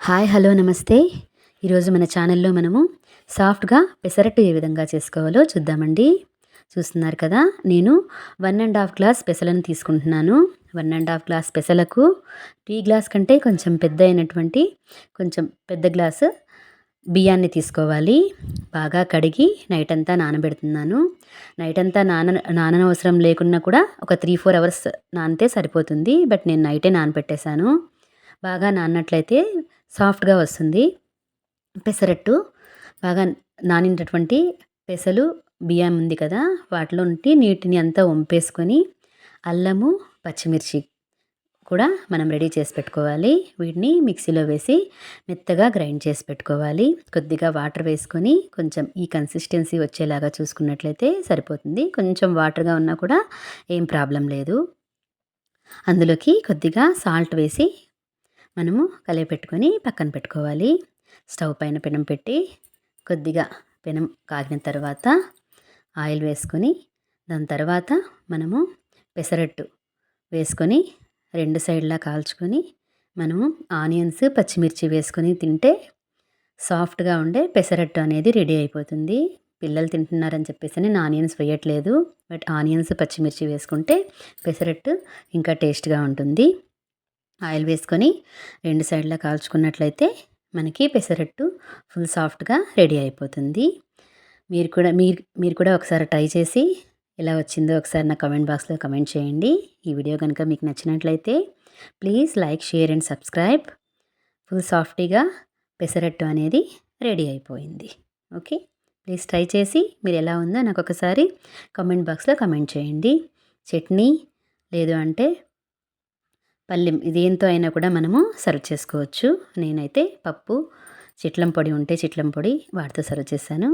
Hi hello నమస్తే. ఈరోజు మన ఛానల్లో మనము సాఫ్ట్గా పెసరట్టు ఏ విధంగా చేసుకోవాలో చూద్దామండి. చూస్తున్నారు కదా నేను వన్ అండ్ హాఫ్ గ్లాస్ పెసలను తీసుకుంటున్నాను. వన్ అండ్ హాఫ్ గ్లాస్ పెసలకు టీ గ్లాస్ కంటే కొంచెం పెద్ద అయినటువంటి కొంచెం పెద్ద గ్లాసు బియ్యాన్ని తీసుకోవాలి. బాగా కడిగి నైట్ అంతా నానబెడుతున్నాను. నైట్ అంతా నాన నాననవసరం లేకున్నా కూడా ఒక త్రీ ఫోర్ అవర్స్ నానితే సరిపోతుంది. బట్ నేను నైటే నానబెట్టేశాను. బాగా నాన్నట్లయితే సాఫ్ట్గా వస్తుంది. పెసరట్టు బాగా నానినటువంటి పెసలు బియ్యం ఉంది కదా వాటిలో నుండి నీటిని అంతా వంపేసుకొని అల్లము పచ్చిమిర్చి కూడా మనం రెడీ చేసి పెట్టుకోవాలి. వీటిని మిక్సీలో వేసి మెత్తగా గ్రైండ్ చేసి పెట్టుకోవాలి. కొద్దిగా వాటర్ వేసుకొని కొంచెం ఈ కన్సిస్టెన్సీ వచ్చేలాగా చూసుకున్నట్లయితే సరిపోతుంది. కొంచెం వాటర్గా ఉన్నా కూడా ఏం ప్రాబ్లం లేదు. అందులోకి కొద్దిగా సాల్ట్ వేసి మనము కలిపెట్టుకొని పక్కన పెట్టుకోవాలి. స్టవ్ పైన పెనం పెట్టి కొద్దిగా పెనం కాగిన తర్వాత ఆయిల్ వేసుకొని దాని తర్వాత మనము పెసరట్టు వేసుకొని రెండు సైడ్లా కాల్చుకొని మనము ఆనియన్స్ పచ్చిమిర్చి వేసుకొని తింటే సాఫ్ట్గా ఉండే పెసరట్టు అనేది రెడీ అయిపోతుంది. పిల్లలు తింటున్నారని చెప్పేసి నేను ఆనియన్స్ వేయట్లేదు. బట్ ఆనియన్స్ పచ్చిమిర్చి వేసుకుంటే పెసరట్టు ఇంకా టేస్ట్గా ఉంటుంది. ఆయిల్ వేసుకొని రెండు సైడ్లా కాల్చుకున్నట్లయితే మనకి పెసరట్టు ఫుల్ సాఫ్ట్గా రెడీ అయిపోతుంది. మీరు కూడా మీరు మీరు కూడా ఒకసారి ట్రై చేసి ఎలా వచ్చిందో ఒకసారి నా కమెంట్ బాక్స్లో కమెంట్ చేయండి. ఈ వీడియో కనుక మీకు నచ్చినట్లయితే please like share and subscribe. Full సాఫ్టీగా pesarattu అనేది రెడీ అయిపోయింది. ఓకే? ప్లీజ్ ట్రై చేసి మీరు ఎలా ఉందో నాకు ఒకసారి కమెంట్ బాక్స్లో కమెంట్ చేయండి. చట్నీ లేదు అంటే పల్లెం దేంతో అయినా కూడా మనము సర్వ్ చేసుకోవచ్చు. నేనైతే పప్పు చిట్లం పొడి ఉంటే చిట్లం పొడి వాటితో సర్వ్ చేశాను.